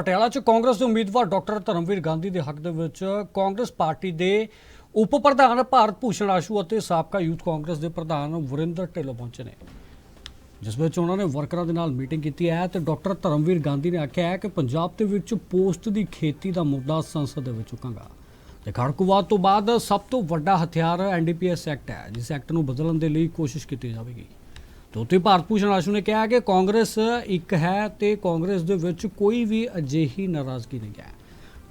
ਪਟਿਆਲਾ 'ਚ ਕਾਂਗਰਸ ਦੇ ਉਮੀਦਵਾਰ ਡਾਕਟਰ ਧਰਮਵੀਰ ਗਾਂਧੀ ਦੇ ਹੱਕ ਦੇ ਵਿੱਚ ਕਾਂਗਰਸ ਪਾਰਟੀ ਦੇ ਉਪ ਪ੍ਰਧਾਨ ਭਾਰਤ ਭੂਸ਼ਣ ਆਸ਼ੂ ਅਤੇ ਸਾਬਕਾ ਯੂਥ ਕਾਂਗਰਸ ਦੇ ਪ੍ਰਧਾਨ ਵਰਿੰਦਰ ਢਿੱਲੋਂ ਪਹੁੰਚੇ ਨੇ। ਜਿਸ ਵਿੱਚ ਉਹਨਾਂ ਨੇ ਵਰਕਰਾਂ ਦੇ ਨਾਲ ਮੀਟਿੰਗ ਕੀਤੀ ਹੈ ਤੇ ਡਾਕਟਰ ਧਰਮਵੀਰ ਗਾਂਧੀ ਨੇ ਆਖਿਆ ਹੈ ਕਿ ਪੰਜਾਬ ਦੇ ਵਿੱਚ ਪੋਸਟ ਦੀ ਖੇਤੀ ਦਾ ਮੁੱਦਾ ਸੰਸਦ ਦੇ ਵਿੱਚ ਚੁੱਕਾਂਗਾ। ਤੇ ਖੜਕੂਵਾਦ ਤੋਂ ਬਾਅਦ ਸਭ ਤੋਂ ਵੱਡਾ ਹਥਿਆਰ ਐਨਡੀਪੀਐਸ ਐਕਟ ਹੈ, ਜਿਸ ਐਕਟ ਨੂੰ ਬਦਲਣ ਦੇ ਲਈ ਕੋਸ਼ਿਸ਼ ਕੀਤੀ ਜਾਵੇਗੀ। ਤੇ ਉੱਥੇ ਭਾਰਤ ਭੂਸ਼ਣ ਆਸ਼ੂ ਨੇ ਕਿਹਾ ਕਿ ਕਾਂਗਰਸ ਇੱਕ ਹੈ ਤੇ ਕਾਂਗਰਸ ਦੇ ਵਿੱਚ ਕੋਈ ਵੀ ਅਜਿਹੀ ਨਾਰਾਜ਼ਗੀ ਨਹੀਂ ਹੈ।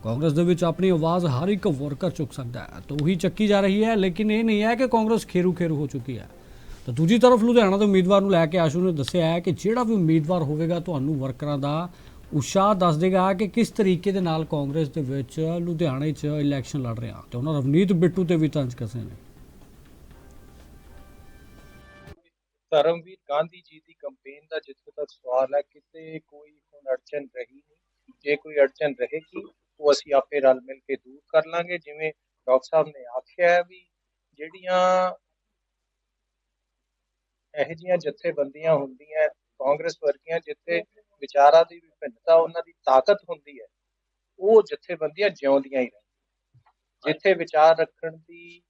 ਕਾਂਗਰਸ ਦੇ ਵਿੱਚ ਆਪਣੀ ਆਵਾਜ਼ ਹਰ ਇੱਕ ਵਰਕਰ ਚੁੱਕ ਸਕਦਾ ਹੈ। ਤਾਂ ਉਹੀ ਚੱਕੀ ਜਾ ਰਹੀ ਹੈ, ਲੇਕਿਨ ਇਹ ਨਹੀਂ ਹੈ ਕਿ ਕਾਂਗਰਸ ਖੇਰੂ ਖੇਰੂ ਹੋ ਚੁੱਕੀ ਹੈ। ਤਾਂ ਦੂਜੀ ਤਰਫ ਲੁਧਿਆਣਾ ਦੇ ਉਮੀਦਵਾਰ ਨੂੰ ਲੈ ਕੇ ਆਸ਼ੂ ਨੇ ਦੱਸਿਆ ਹੈ ਕਿ ਜਿਹੜਾ ਵੀ ਉਮੀਦਵਾਰ ਹੋਵੇਗਾ, ਤੁਹਾਨੂੰ ਵਰਕਰਾਂ ਦਾ ਉਤਸ਼ਾਹ ਦੱਸ ਦੇਗਾ ਕਿ ਕਿਸ ਤਰੀਕੇ ਦੇ ਨਾਲ ਕਾਂਗਰਸ ਦੇ ਵਿੱਚ ਲੁਧਿਆਣੇ 'ਚ ਇਲੈਕਸ਼ਨ ਲੜ ਰਿਹਾ। ਤੇ ਉਹਨਾਂ ਰਵਨੀਤ ਬਿੱਟੂ ਤੇ ਵੀ ਤੰਜ ਕਸੇ ਨੇ। ਧਰਮਵੀਰ ਗਾਂਧੀ ਜੀ ਦੀ ਕੰਪੇਨ ਦਾ ਜਿੱਥੇ ਤੱਕ ਸਵਾਲ ਹੈ, ਕਿਤੇ ਕੋਈ ਹੁਣ ਅੜਚਨ ਰਹੀ ਨਹੀਂ। ਜੇ ਕੋਈ ਅੜਚਨ ਰਹੇਗੀ, ਉਹ ਅਸੀਂ ਆਪੇ ਰਲ ਮਿਲ ਕੇ ਦੂਰ ਕਰ ਲਾਂਗੇ। ਜਿਵੇਂ ਡਾਕਟਰ ਸਾਹਿਬ ਨੇ ਆਖਿਆ ਹੈ ਵੀ ਜਿਹੜੀਆਂ ਇਹੋ ਜਿਹੀਆਂ ਜਥੇਬੰਦੀਆਂ ਹੁੰਦੀਆਂ ਕਾਂਗਰਸ ਵਰਗੀਆਂ, ਜਿੱਥੇ ਵਿਚਾਰਾਂ ਦੀ ਵਿਭਿੰਨਤਾ, ਉਹਨਾਂ ਦੀ ਤਾਕਤ ਹੁੰਦੀ ਹੈ, ਉਹ ਜਥੇਬੰਦੀਆਂ ਜਿਉਂਦੀਆਂ ਹੀ ਰਹਿੰਦੀਆਂ। ਜਿੱਥੇ ਵਿਚਾਰ ਰੱਖਣ ਦੀ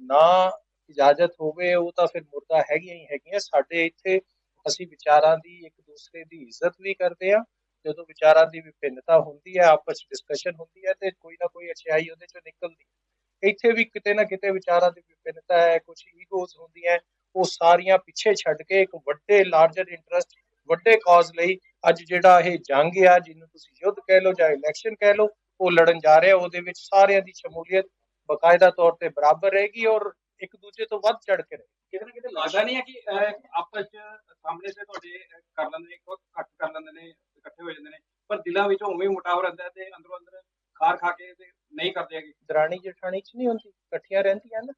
ਨਾ ਇਜਾਜ਼ਤ ਹੋਵੇ, ਉਹ ਤਾਂ ਫਿਰ ਮੁਰਦਾ ਹੈਗੀਆਂ ਹੀ ਹੈਗੀਆਂ। ਸਾਡੇ ਇੱਥੇ ਅਸੀਂ ਵਿਚਾਰਾਂ ਦੀ ਇੱਕ ਦੂਸਰੇ ਦੀ ਇੱਜ਼ਤ ਵੀ ਕਰਦੇ ਆ ਜਦੋਂ ਵਿਚਾਰਾਂ ਦੀ ਵਿਭਿੰਨਤਾ ਹੁੰਦੀ ਹੈ, ਆਪਸ ਡਿਸਕਸ਼ਨ ਹੁੰਦੀ ਹੈ ਤੇ ਕੋਈ ਨਾ ਕੋਈ ਅਛਾਈ ਉਹਦੇ ਚੋਂ ਨਿਕਲਦੀ ਹੈ। ਇੱਥੇ ਵੀ ਕਿਤੇ ਨਾ ਕਿਤੇ ਵਿਚਾਰਾਂ ਦੀ ਵਿਭਿੰਨਤਾ ਹੈ ਕੁਝ ਈਗੋਜ਼ ਹੁੰਦੀਆਂ ਉਹ ਸਾਰੀਆਂ ਪਿੱਛੇ ਛੱਡ ਕੇ ਇੱਕ ਵੱਡੇ ਲਾਰਜਰ ਇੰਟਰਸਟ ਵੱਡੇ ਕਾਜ਼ ਲਈ ਅੱਜ ਜਿਹੜਾ ਇਹ ਜੰਗ ਆ, ਜਿਹਨੂੰ ਤੁਸੀਂ ਯੁੱਧ ਕਹਿ ਲਓ ਜਾਂ ਇਲੈਕਸ਼ਨ ਕਹਿ ਲਓ, ਉਹ ਲੜਨ ਜਾ ਰਿਹਾ। ਉਹਦੇ ਵਿੱਚ ਸਾਰਿਆਂ ਦੀ ਸ਼ਮੂਲੀਅਤ ਬਕਾਇਦਾ ਤੌਰ ਤੇ ਬਰਾਬਰ ਰਹੇਗੀ ਔਰ ਇੱਕ ਦੂਜੇ ਤੋਂ ਵੱਧ ਚੜ ਕੇ ਰਹੇਗੀ ਕਿਤੇ ਨਾ ਕਿਤੇ ਲੱਗਦਾ ਨਹੀਂ ਹੈ ਕਿ ਅਹ, ਆਪਸ ਚ ਸਾਹਮਣੇ ਸੇ ਤੁਹਾਡੇ ਅਹ, ਕਰ ਲੈਂਦੇ ਨੇ ਇੱਕ ਘੱਟ ਕਰ ਲੈਂਦੇ ਨੇ ਇਕੱਠੇ ਹੋ ਜਾਂਦੇ ਨੇ ਪਰ ਦਿਲਾਂ ਵਿੱਚ ਉਵੇਂ ਹੀ ਮੁਟਾਵ ਰਹਿੰਦਾ ਹੈ ਤੇ ਅੰਦਰੋਂ ਅੰਦਰ ਖਾਰ ਖਾ ਕੇ ਤੇ ਨਹੀਂ ਕਰਦੇ ਹੈਗੇ। ਦਰਾਣੀ ਜਠਾਣੀ ਚ ਨਹੀਂ ਹੁੰਦੀ ਇਕੱਠੀਆਂ ਰਹਿੰਦੀਆਂ ਨਾ।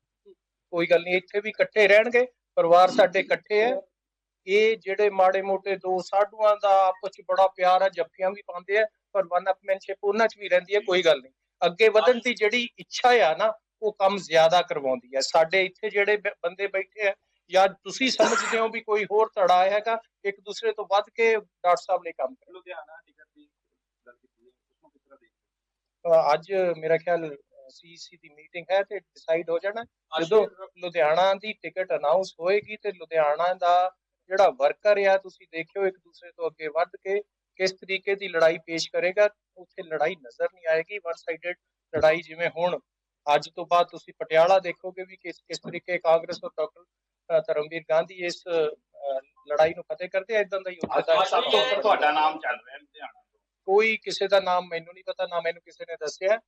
ਕੋਈ ਗੱਲ ਨਹੀਂ ਇੱਥੇ ਵੀ ਇਕੱਠੇ ਰਹਿਣਗੇ ਪਰਿਵਾਰ ਸਾਡੇ ਇਕੱਠੇ ਹੈ। ਇਹ ਜਿਹੜੇ ਮਾੜੇ ਮੋਟੇ ਦੋ ਸਾਡੂਆਂ ਦਾ ਆਪਸ ਚ ਬੜਾ ਪਿਆਰ ਹੈ ਜੱਫੀਆਂ ਵੀ ਪਾਉਂਦੇ ਆ ਪਰ ਵਨ ਅਪਮੈਨਸ਼ਿਪ ਉਹਨਾਂ ਚ ਵੀ ਰਹਿੰਦੀ ਹੈ ਕੋਈ ਗੱਲ ਨਹੀਂ। ਅੱਗੇ ਵਧਣ ਦੀ ਜਿਹੜੀ ਇੱਛਾ ਆ ਨਾ ਉਹ ਕੰਮ ਜ਼ਿਆਦਾ ਕਰਵਾਉਂਦੀ ਹੈ। ਸਾਡੇ ਇੱਥੇ ਜਿਹੜੇ ਬੰਦੇ ਬੈਠੇ ਆ ਜਾਂ ਤੁਸੀਂ ਸਮਝਦੇ ਹੋ ਵੀ ਕੋਈ ਹੋਰ ਧੜਾ ਹੈਗਾ ਇੱਕ ਦੂਸਰੇ ਤੋਂ ਵੱਧ ਕੇ ਡਾਕਟਰ ਸਾਹਿਬ ਲਈ ਕੰਮ ਕਰ। ਲੁਧਿਆਣਾ ਟਿਕਟ ਦੀ ਗੱਲ ਕੀਤੀ ਹੈ ਉਸ ਨੂੰ ਕਿਸ ਤਰ੍ਹਾਂ ਦੇਖਦੇ ਅਹ ਅੱਜ ਮੇਰਾ ਖਿਆਲ ਸੀਸੀ ਦੀ ਮੀਟਿੰਗ ਹੈ ਤੇ ਡਿਸਾਈਡ ਹੋ ਜਾਣਾ। ਜਦੋਂ ਲੁਧਿਆਣਾ ਦੀ ਟਿਕਟ ਅਨਾਉਂਸ ਹੋਏਗੀ ਤੇ ਲੁਧਿਆਣਾ ਦਾ ਜਿਹੜਾ ਵਰਕਰ ਆ ਤੁਸੀਂ ਦੇਖਿਓ ਇੱਕ ਦੂਸਰੇ ਤੋਂ ਅੱਗੇ ਵੱਧ ਕੇ ਕਿਸ ਤਰੀਕੇ ਦੀ ਲੜਾਈ ਪੇਸ਼ ਕਰੇਗਾ। ਉੱਥੇ ਲੜਾਈ ਨਜ਼ਰ ਨਹੀਂ ਆਏਗੀ। ਵਨ ਸਾਈਡਡ ਲੜਾਈ ਜਿਵੇਂ ਹੁਣ ਅੱਜ ਤੋਂ ਬਾਅਦ ਤੁਸੀਂ ਪਟਿਆਲਾ ਦੇਖੋਗੇ ਵੀ ਕਿਸ ਕਿਸ ਤਰੀਕੇ ਕਾਂਗਰਸ ਔਰ ਡਾਕਟਰ ਧਰਮਵੀਰ ਗਾਂਧੀ ਇਸ ਲੜਾਈ ਨੂੰ ਫਤਿਹ ਕਰਦੇ ਆ ਇਦਾਂ ਦਾ ਹੀ ਹੁੰਦਾ ਹੈ। ਸਭ ਤੋਂ ਉੱਪਰ ਤੁਹਾਡਾ ਨਾਮ ਚੱਲ ਰਿਹਾ ਲੁਧਿਆਣਾ ਕੋਈ ਕਿਸੇ ਦਾ ਨਾਮ ਮੈਨੂੰ ਨਹੀਂ ਪਤਾ ਨਾ ਮੈਨੂੰ ਕਿਸੇ ਨੇ ਦੱਸਿਆ।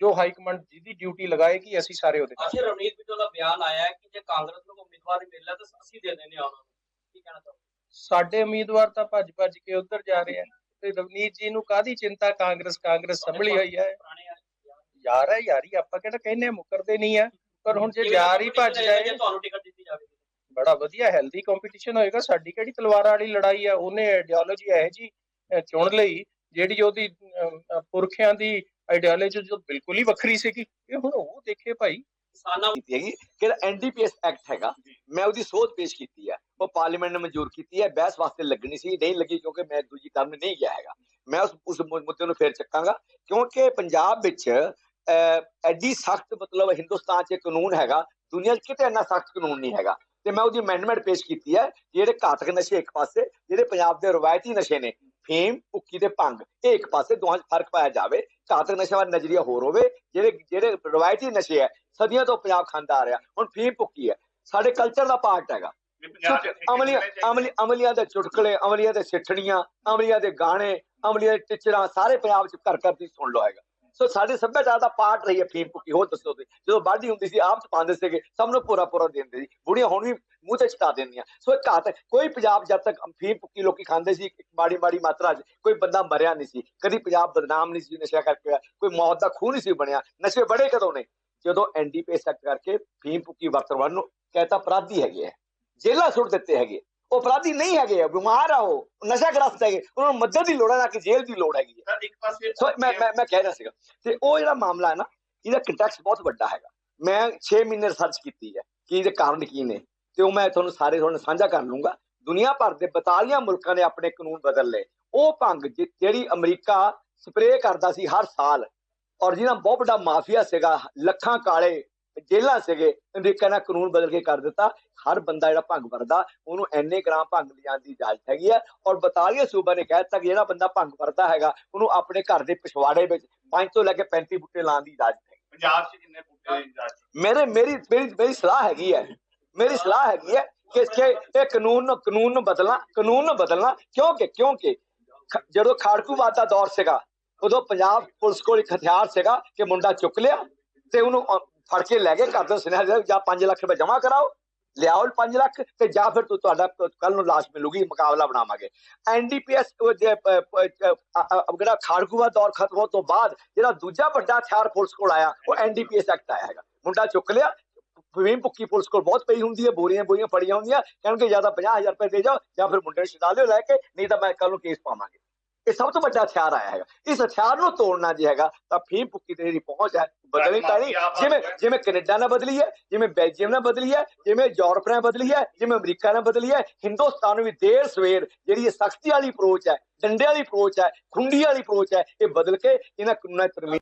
ਜੋ ਹਾਈ ਕਮਾਂਡ ਜਿਹਦੀ ਡਿਊਟੀ ਲਗਾਏਗੀ ਅਸੀਂ ਸਾਰੇ ਉਹਦੇ ਨਾਲ। ਅੱਜ ਰਵਨੀਤ ਬਿੱਟੂ ਦਾ ਬਿਆਨ ਆਇਆ ਹੈ ਕਿ ਜੇ ਕਾਂਗਰਸ ਨੂੰ ਉਮੀਦਵਾਰ ਮਿਲਦਾ ਤਾਂ ਅਸੀਂ ਦੇ ਦੇਣੇ ਆ ਉਹਨਾਂ ਨੂੰ। ਕੀ ਕਹਿਣਾ ਚਾਹੋਗੇ? ਸਾਡੇ ਉਮੀਦਵਾਰ ਤਾਂ ਭੱਜ ਭੱਜ ਕੇ ਉੱਧਰ ਜਾ ਰਹੇ ਆ। ਤੇ ਰਵਨੀਤ ਜੀ ਨੂੰ ਕਾਦੀ ਚਿੰਤਾ? ਕਾਂਗਰਸ ਕਾਂਗਰਸ ਸੰਭਲੀ ਹੋਈ ਹੈ। ਪੁਰਾਣੇ ਯਾਰ ਯਾਰ ਹੈ ਯਾਰੀ ਆਪਾਂ ਕਿਹੜਾ ਕਹਿੰਦੇ ਆ, ਮੁਕਰਦੇ ਨਹੀਂ ਆ। ਪਰ ਹੁਣ ਜੇ ਯਾਰ ਹੀ ਭੱਜ ਜਾਏ ਤੁਹਾਨੂੰ ਟਿਕਟ ਦਿੱਤੀ ਜਾਵੇ ਬੜਾ ਵਧੀਆ ਹੈਲਦੀ ਕੰਪੀਟੀਸ਼ਨ ਹੋਏਗਾ। ਸਾਡੀ ਕਿਹੜੀ ਤਲਵਾਰਾਂ ਵਾਲੀ ਲੜਾਈ ਆ? ਉਹਨੇ ਆਈਡੀਓਲੋਜੀ ਇਹੋ ਜੀ ਚੁਣ ਲਈ ਜਿਹੜੀ ਉਹਦੀ ਪੁਰਖਿਆਂ ਦੀ ਆਈਡੀਓਲੋਜੀ ਜੋ ਬਿਲਕੁਲ ਹੀ ਵੱਖਰੀ ਸੀਗੀ। ਇਹ ਹੁਣ ਉਹ ਦੇਖੇ ਭਾਈ। ਕਿਸਾਨਾਂ ਕੀਤੀ ਹੈਗੀ ਕਿ ਐਨਡੀਪੀਐਸ ਐਕਟ ਹੈਗਾ। ਮੈਂ ਉਹਦੀ ਸੋਧ ਪੇਸ਼ ਕੀਤੀ ਹੈ ਉਹ ਪਾਰਲੀਮੈਂਟ ਨੇ ਮਨਜ਼ੂਰ ਕੀਤੀ ਹੈ ਬਹਿਸ ਵਾਸਤੇ ਲੱਗਣੀ ਸੀ ਨਹੀਂ ਲੱਗੀ ਕਿਉਂਕਿ ਮੈਂ ਦੂਜੀ ਟਰਮ ਨਹੀਂ ਗਿਆ ਹੈਗਾ। ਮੈਂ ਉਸ ਉਸ ਮੁੱਦੇ ਨੂੰ ਫੇਰ ਚੱਕਾਂਗਾ। ਕਿਉਂਕਿ ਪੰਜਾਬ ਵਿੱਚ ਐਡੀ ਸਖਤ ਮਤਲਬ ਹਿੰਦੁਸਤਾਨ 'ਚ ਕਾਨੂੰਨ ਹੈਗਾ ਦੁਨੀਆ 'ਚ ਕਿਤੇ ਇੰਨਾ ਸਖਤ ਕਾਨੂੰਨ ਨਹੀਂ ਹੈਗਾ। ਤੇ ਮੈਂ ਉਹਦੀ ਅਮੈਂਡਮੈਂਟ ਪੇਸ਼ ਕੀਤੀ ਹੈ ਜਿਹੜੇ ਘਾਤਕ ਨਸ਼ੇ ਇੱਕ ਪਾਸੇ ਜਿਹੜੇ ਪੰਜਾਬ ਦੇ ਰਵਾਇਤੀ ਨਸ਼ੇ ਨੇ ਫੀਮ ਭੁੱਕੀ ਤੇ ਭੰਗ ਇਹ ਇੱਕ ਪਾਸੇ ਦੋਹਾਂ 'ਚ ਫ਼ਰਕ ਪਾਇਆ ਜਾਵੇ ਘਾਤਕ ਨਸ਼ੇ ਵੱਲ ਨਜ਼ਰੀਆ ਹੋਰ ਹੋਵੇ ਜਿਹੜੇ ਜਿਹੜੇ ਰਵਾਇਤੀ ਨਸ਼ੇ ਹੈ ਸਦੀਆਂ ਤੋਂ ਪੰਜਾਬ ਖਾਂਦਾ ਆ ਰਿਹਾ ਹੁਣ ਫੀਮ ਭੁੱਕੀ ਹੈ। ਸਾਡੇ ਕਲਚਰ ਦਾ ਪਾਰਟ ਹੈਗਾ। ਅਮਲੀਆਂ ਅਮਲੀ ਅਮਲੀਆਂ ਦੇ ਚੁਟਕਲੇ ਅਮਲੀਆਂ ਦੇ ਸਿੱਠਣੀਆਂ ਅਮਲੀਆਂ ਦੇ ਗਾਣੇ ਅਮਲੀਆਂ ਦੇ ਟਿਚਰਾਂ ਸਾਰੇ ਪੰਜਾਬ ਚ ਘਰ ਘਰ ਦੀ ਸੁਣ ਲਓ ਹੈਗਾ। ਸੋ ਸਾਡੇ ਸੱਭਿਆਚਾਰ ਦਾ ਪਾਰਟ ਰਹੀ ਹੈ ਫੀਮ ਭੁੱਕੀ ਹੋਰ ਦੱਸੋ ਤੁਸੀਂ? ਜਦੋਂ ਬਾਡੀ ਹੁੰਦੀ ਸੀ, ਆਪ ਚ ਪਾਉਂਦੇ ਸੀਗੇ, ਸਭ ਨੂੰ ਪੂਰਾ ਪੂਰਾ ਦਿੰਦੇ ਸੀ। ਬੁੜੀਆਂ ਹੁਣ ਵੀ ਮੂੰਹ ਤੇ ਚਟਾ ਦਿੰਦੀਆਂ। ਸੋ ਇਹ ਘਾਤ ਕੋਈ ਪੰਜਾਬ ਜਦ ਤੱਕ ਫੀਮ ਭੁੱਕੀ ਲੋਕੀ ਖਾਂਦੇ ਸੀ ਮਾੜੀ ਮਾੜੀ ਮਾਤਰਾ ਚ ਕੋਈ ਬੰਦਾ ਮਰਿਆ ਨਹੀਂ ਸੀ। ਕਦੀ ਪੰਜਾਬ ਬਦਨਾਮ ਨਹੀਂ ਸੀ ਨਸ਼ਾ ਕਰਕੇ ਕੋਈ ਮੌਤ ਦਾ ਖੂਹ ਨਹੀਂ ਸੀ ਬਣਿਆ। ਨਸ਼ੇ ਬੜੇ ਕਦੋਂ ਨੇ? ਜਦੋਂ ਐਨਡੀਪੀਐਸ ਐਕਟ ਕਰਕੇ ਫੀਮ ਭੁੱਕੀ ਵਰਤਣ ਨੂੰ ਕਹਤਾ ਅਪਰਾਧੀ ਹੈਗੇ ਆ। ਜੇਲਾ ਸੁੱਟ ਦਿੱਤੇ ਹੈਗੇ ਉਹ ਅਪਰਾਧੀ ਨਹੀਂ ਹੈਗੇ ਆ, ਬਿਮਾਰ ਆ ਉਹ ਨਸ਼ਾ ਗ੍ਰਸਤ ਹੈਗੇ ਉਹਨਾਂ ਨੂੰ ਮਦਦ ਦੀ ਲੋੜ ਹੈ ਨਾ ਕਿ ਜੇਲ੍ਹ ਦੀ ਲੋੜ ਹੈਗੀ ਹੈ। ਇੱਕ ਪਾਸੇ ਸੋ ਮੈਂ ਮੈਂ ਮੈਂ ਕਹਿ ਰਿਹਾ ਸੀਗਾ ਤੇ ਉਹ ਜਿਹੜਾ ਮਾਮਲਾ ਹੈ ਨਾ ਇਹਦਾ ਕੰਟੈਕਸਟ ਬਹੁਤ ਵੱਡਾ ਹੈਗਾ। ਮੈਂ 6 ਮਹੀਨੇ ਰਿਸਰਚ ਕੀਤੀ ਹੈ ਕਿ ਇਹਦੇ ਕਾਰਨ ਕੀ ਨੇ ਤੇ ਉਹ ਮੈਂ ਤੁਹਾਨੂੰ ਸਾਰੇ ਤੁਹਾਨੂੰ ਸਾਂਝਾ ਕਰ ਲੂੰਗਾ ਦੁਨੀਆ ਭਰ ਦੇ 42 ਮੁਲਕਾਂ ਨੇ ਆਪਣੇ ਕਾਨੂੰਨ ਬਦਲ ਲਏ। ਉਹ ਭੰਗ ਜਿਹੜੀ ਅਮਰੀਕਾ ਸਪਰੇਅ ਕਰਦਾ ਸੀ ਹਰ ਸਾਲ ਔਰ ਜਿਹਨਾਂ ਬਹੁਤ ਵੱਡਾ ਮਾਫੀਆ ਸੀਗਾ ਲੱਖਾਂ ਕਾਲੇ ਜੇਲ੍ਹਾਂ ਸੀਗੇ ਅਮਰੀਕਾ ਨੇ ਕਾਨੂੰਨ ਬਦਲ ਕੇ ਕਰ ਦਿੱਤਾ ਹਰ ਬੰਦਾ ਜਿਹੜਾ ਭੰਗ ਵਰਦਾ ਉਹਨੂੰ ਐਨੇ ਗ੍ਰਾਮ ਭੰਗ ਲਿਜਾਣ ਦੀ ਇਜਾਜ਼ਤ ਹੈਗੀ ਹੈ ਔਰ 42 ਸੂਬਾ ਨੇ ਕਹਿ ਦਿੱਤਾ ਕਿ ਜਿਹੜਾ ਬੰਦਾ ਭੰਗ ਵਰਦਾ ਹੈਗਾ ਉਹਨੂੰ ਆਪਣੇ ਘਰ ਦੇ ਪਿਛਵਾੜੇ ਵਿੱਚ 5 ਤੋਂ ਲੈ ਕੇ 35 ਬੂਟੇ ਲਾਉਣ ਦੀ ਇਜਾਜ਼ਤ ਹੈ ਪੰਜਾਬ 'ਚ ਕਿੰਨੇ ਬੂਟੇ ਇਜਾਜ਼ਤ ਮੇਰੇ ਮੇਰੀ ਮੇਰੀ ਮੇਰੀ ਸਲਾਹ ਹੈਗੀ ਹੈ ਮੇਰੀ ਸਲਾਹ ਹੈਗੀ ਹੈ ਕਿ ਕਿ ਇਹ ਕਾਨੂੰਨ ਨੂੰ ਕਾਨੂੰਨ ਨੂੰ ਬਦਲਣਾ ਕਾਨੂੰਨ ਨੂੰ ਬਦਲਣਾ ਕਿਉਂਕਿ ਕਿਉਂਕਿ ਜਦੋਂ ਖਾੜਕੂਵਾਦ ਦਾ ਦੌਰ ਸੀਗਾ ਉਦੋਂ ਪੰਜਾਬ ਪੁਲਿਸ ਕੋਲ ਇੱਕ ਹਥਿਆਰ ਸੀਗਾ ਕਿ ਮੁੰਡਾ ਚੁੱਕ ਲਿਆ ਤੇ ਉਹਨੂੰ ਫੜ ਕੇ ਲੈ ਕੇ ਘਰ ਤੋਂ ਸੁਨੇਹਾ ਦਿੱਤਾ ਜਾਂ 5 ਲੱਖ ਰੁਪਏ ਜਮ੍ਹਾਂ ਕਰਾਓ, ਲਿਆਓ 5 ਲੱਖ, ਤੇ ਜਾਂ ਫਿਰ ਤੂੰ ਤੁਹਾਡਾ ਕੱਲ ਨੂੰ ਲਾਸ਼ ਮਿਲੂਗੀ, ਮੁਕਾਬਲਾ ਬਣਾਵਾਂਗੇ। ਐਨਡੀਪੀਐਸ ਜਿਹੜਾ ਖਾੜਕੂਵਾਦ ਦੌਰ ਖਤਮ ਹੋਣ ਤੋਂ ਬਾਅਦ, ਜਿਹੜਾ ਦੂਜਾ ਵੱਡਾ ਹਥਿਆਰ ਪੁਲਿਸ ਕੋਲ ਆਇਆ, ਉਹ ਐਨਡੀਪੀਐਸ ਐਕਟ ਆਇਆ ਹੈਗਾ। ਮੁੰਡਾ ਚੁੱਕ ਲਿਆ ਫੀਮ ਭੁੱਕੀ ਪੁਲਿਸ ਕੋਲ ਬਹੁਤ ਪਈ ਹੁੰਦੀ ਹੈ, ਬੋਰੀਆਂ ਬੋਰੀਆਂ ਫੜੀਆਂ ਹੁੰਦੀਆਂ, ਕਹਿਣਗੇ ਜਾਂ ਤਾਂ 50000 ਰੁਪਏ ਦੇ ਜਾਓ, ਜਾਂ ਫਿਰ ਮੁੰਡੇ ਨੂੰ ਛਡਾ ਲਿਓ ਲੈ ਕੇ, ਨਹੀਂ ਤਾਂ ਮੈਂ ਕੱਲ ਨੂੰ ਕੇਸ ਪਾਵਾਂਗੇ। ਇਹ ਸਭ ਤੋਂ ਵੱਡਾ ਹਥਿਆਰ ਆਇਆ ਹੈਗਾ। ਇਸ ਹਥਿਆਰ ਨੂੰ ਤੋੜਨਾ ਜੇ ਹੈਗਾ ਤਾਂ ਫੀਮ ਭੁੱਕੀ ਤੇ ਜਿਹੜੀ ਪਹੁੰਚ ਹੈ। ਬਦਲਣੀ ਪੈਣੀ। ਜਿਵੇਂ ਜਿਵੇਂ ਕੈਨੇਡਾ ਨੇ ਬਦਲੀ ਹੈ ਜਿਵੇਂ ਬੈਲਜੀਅਮ ਨੇ ਬਦਲੀ ਹੈ ਜਿਵੇਂ ਯੂਰਪ ਨੇ ਬਦਲੀ ਹੈ ਜਿਵੇਂ ਅਮਰੀਕਾ ਨੇ ਬਦਲੀ ਹੈ ਹਿੰਦੁਸਤਾਨ ਨੂੰ ਵੀ ਦੇਰ ਸਵੇਰ ਜਿਹੜੀ ਇਹ ਸਖਤੀ ਵਾਲੀ ਅਪਰੋਚ ਹੈ ਡੰਡੇ ਵਾਲੀ ਅਪਰੋਚ ਹੈ ਖੁੰਡੀ ਵਾਲੀ ਅਪਰੋਚ ਹੈ ਇਹ ਬਦਲ ਕੇ ਇਹਨਾਂ ਕਾਨੂੰਨਾਂ ਤਰਮੀਮ